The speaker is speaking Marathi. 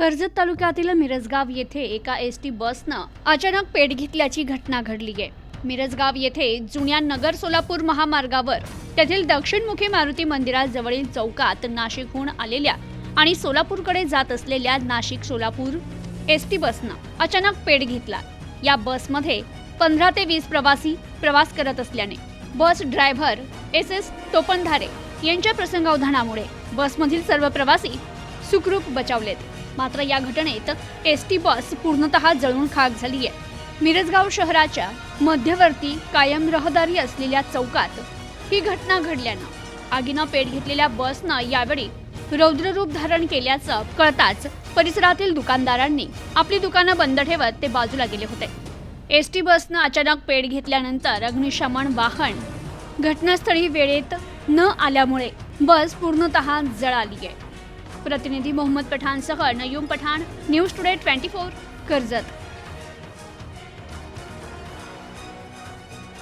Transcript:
कर्जत तालुक्यातील मिरजगाव येथे एका एस टी बसनं अचानक पेट घेतल्याची घटना घडली आहे. मिरजगाव येथे जुन्या नगर सोलापूर महामार्गावर तेथील दक्षिणमुखी मारुती मंदिराजवळील चौकात नाशिकहून आलेल्या आणि सोलापूरकडे जात असलेल्या नाशिक सोलापूर एस टी बसनं अचानक पेट घेतला. या बसमध्ये पंधरा ते वीस प्रवासी प्रवास करत असल्याने bus driver S S Topandhare यांच्या प्रसंगावधानामुळे बसमधील सर्व प्रवासी सुखरूप बचावलेत. मात्र या घटनेत एस टी बस पूर्णतः जळून खाक झाली आहे मिरजगाव शहराच्या मध्यवर्ती कायम रहदारी असलेल्या चौकात ही घटना घडल्यानं आगीनं पेट घेतलेल्या बसनं यावेळी रौद्ररूप धारण केल्याचं कळताच परिसरातील दुकानदारांनी आपली दुकानं बंद ठेवत ते बाजूला गेले होते. एस टी बसनं अचानक पेट घेतल्यानंतर अग्निशमन वाहन घटनास्थळी वेळेत न आल्यामुळे बस पूर्णतः जळाली आहे प्रतिनिधी Mohammed पठाणसह Nayum Pathan news today twenty four Karjat.